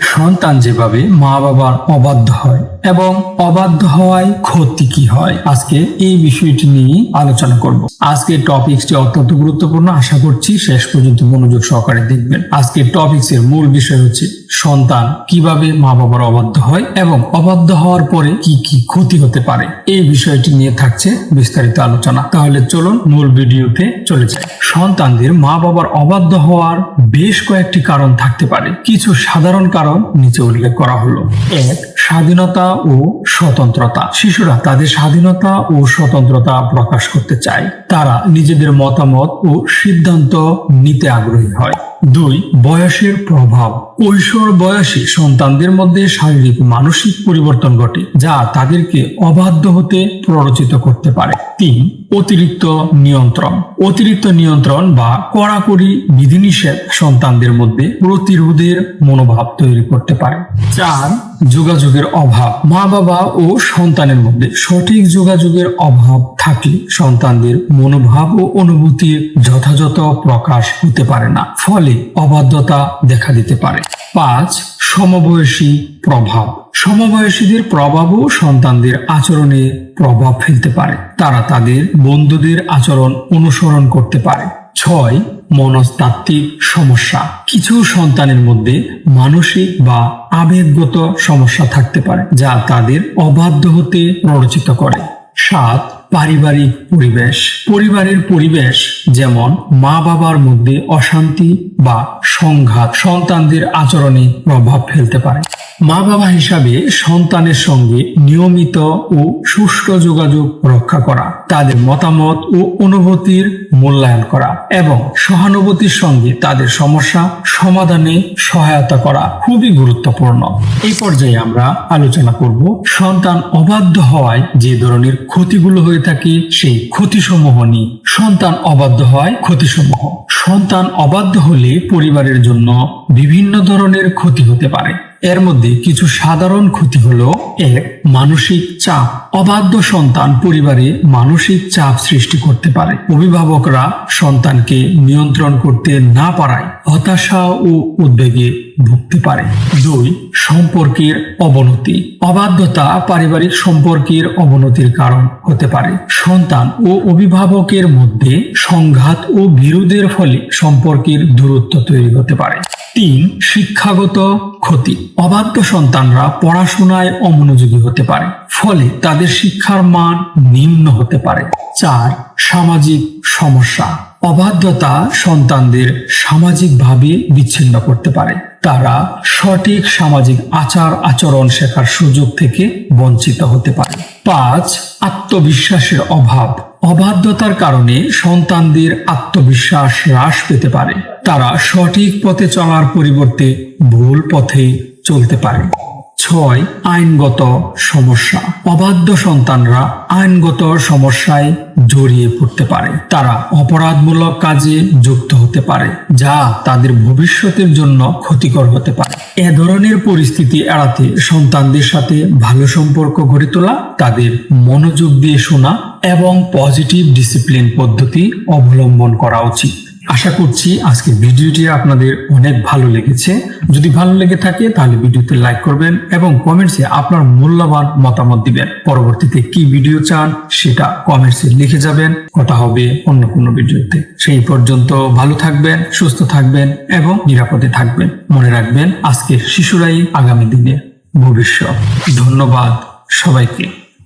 সন্তান যেভাবে মা বাবার অবাধ্য হয় এবং অবাধ্য হওয়ায় ক্ষতি কি হয়? আজকে এই বিষয়টি নিয়ে আলোচনা করব। আজকের টপিকসটি অত্যন্ত গুরুত্বপূর্ণ। আশা করছি শেষ পর্যন্ত মনোযোগ সহকারে দেখবেন। আজকের টপিকস এর মূল বিষয় হচ্ছে সন্তান কীভাবে মা বাবার অবাধ্য হয় এবং অবাধ্য হওয়ার পরে কি কি ক্ষতি হতে পারে। এই বিষয়টি নিয়ে থাকছে বিস্তারিত আলোচনা। তাহলে চলুন মূল ভিডিওতে চলে যাই। সন্তানদের মা বাবার অবাধ্য হওয়ার বেশ কয়েকটি কারণ থাকতে পারে। কিছু সাধারণ কারণ নিচে উল্লেখ করা হলো। এক, স্বাধীনতা ও স্বতন্ত্রতা। শিশুরা তাদের স্বাধীনতা ও স্বতন্ত্রতা প্রকাশ করতে চায়। তারা নিজেদের মতামত ও সিদ্ধান্ত নিতে আগ্রহী হয়। দুই, বয়সের প্রভাব। কৈশোর বয়সী সন্তানদের মধ্যে শারীরিক মানসিক পরিবর্তন ঘটে, যা তাদেরকে অবাধ্য হতে প্ররোচিত করতে পারে। তিন অতিরিক্ত নিয়ন্ত্রণ। অতিরিক্ত নিয়ন্ত্রণ বা কড়াকড়ি বিধিনিষেধ সন্তানদের মধ্যে প্রতিরোধের মনোভাব তৈরি করতে পারে। চার, যোগাযোগের অভাব। মা বাবা ও সন্তানের মধ্যে সঠিক যোগাযোগের অভাব থাকলে সন্তানদের মনোভাব ও অনুভূতির যথাযথ প্রকাশ হতে পারে না, ফলে অবাধ্যতা দেখা দিতে পারে। পাঁচ, সমবয়সী প্রভাব। সমবয়সীদের প্রভাবও সন্তানদের আচরণে প্রভাব ফেলতে পারে। তারা তাদের বন্ধুদের আচরণ অনুসরণ করতে পারে। ছয়, মনস্তাত্ত্বিক সমস্যা। কিছু সন্তানের মধ্যে মানসিক বা আবেগগত সমস্যা থাকতে পারে, যা তাদের অবাধ্য হতে প্ররোচিত করে। সাত পারিবারিক পরিবেশ। পরিবারের পরিবেশ যেমন মা বাবার মধ্যে অশান্তি বা সংঘাত সন্তানদের আচরণে প্রভাব ফেলতে পারে। মা বাবা হিসাবে সন্তানের সঙ্গে নিয়মিত ও সুষ্ঠু যোগাযোগ রক্ষা করা, তাদের মতামত ও অনুভূতির মূল্যায়ন করা এবং সহানুভূতির সঙ্গে তাদের সমস্যা সমাধানে সহায়তা করা খুবই গুরুত্বপূর্ণ। এই পর্যায়ে আমরা আলোচনা করব সন্তান অবাধ্য হওয়ায় যে ধরনের ক্ষতিগুলো হয়ে থাকে সেই ক্ষতিসমূহ নিয়ে। সন্তান অবাধ্য হয় ক্ষতিসমূহ। সন্তান অবাধ্য হলে পরিবারের জন্য বিভিন্ন ধরনের ক্ষতি হতে পারে। এর মধ্যে কিছু সাধারণ ক্ষতি হলো এক, মানসিক চাপ। অবাধ্য সন্তান পরিবারে মানসিক চাপ সৃষ্টি করতে পারে। অভিভাবকরা সন্তানকে নিয়ন্ত্রণ করতে না পারায় হতাশা ও উদ্বেগে ভুগতে পারে। দুই, সম্পর্কের অবনতি। অবাধ্যতা পারিবারিক সম্পর্কের অবনতির কারণ হতে পারে। সন্তান ও অভিভাবকের মধ্যে সংঘাত ও বিরোধের ফলে সম্পর্কের দূরত্ব তৈরি হতে পারে। তিন শিক্ষাগত ক্ষতি। অবাধ্য সন্তানরা পড়াশোনায় অমনোযোগী হতে পারে, ফলে তাদের শিক্ষার মান নিম্ন হতে পারে। চার, সামাজিক সমস্যা। অবাধ্যতা সন্তানদের সামাজিকভাবে বিচ্ছিন্ন করতে পারে। তারা সঠিক সামাজিক আচার আচরণ শেখার সুযোগ থেকে বঞ্চিত হতে পারে। পাঁচ, আত্মবিশ্বাসের অভাব। অবাধ্যতার কারণে সন্তানদের আত্মবিশ্বাস হ্রাস পেতে পারে। তারা সঠিক পথে চলার পরিবর্তে ভুল পথে চলতে পারে। ছয় আইনগত সমস্যা। অবাধ্য সন্তানরা আইনগত সমস্যায় জড়িয়ে পড়তে পারে। তারা অপরাধমূলক কাজে যুক্ত হতে পারে, যা তাদের ভবিষ্যতের জন্য ক্ষতিকর হতে পারে। এ ধরনের পরিস্থিতি এড়াতে সন্তানদের সাথে ভালো সম্পর্ক গড়ে তোলা, তাদের মনোযোগ দিয়ে শোনা এবং পজিটিভ ডিসিপ্লিন পদ্ধতি অবলম্বন করা উচিত। আশা করছি আজকের ভিডিওটি আপনাদের অনেক ভালো লেগেছে। যদি ভালো লেগে থাকে, তাহলে ভিডিওতে লাইক করবেন এবং কমেন্টসে আপনার মূল্যবান মতামত দিবেন। পরবর্তীতে কি ভিডিও চান, সেটা কমেন্টসে লিখে যাবেন। কথা হবে অন্য কোনো ভিডিওতে। সেই পর্যন্ত ভালো থাকবেন, সুস্থ থাকবেন এবং নিরাপদে থাকবেন। মনে রাখবেন, আজকের শিশুরাই আগামী দিনে ভবিষ্যৎ। ধন্যবাদ সবাইকে।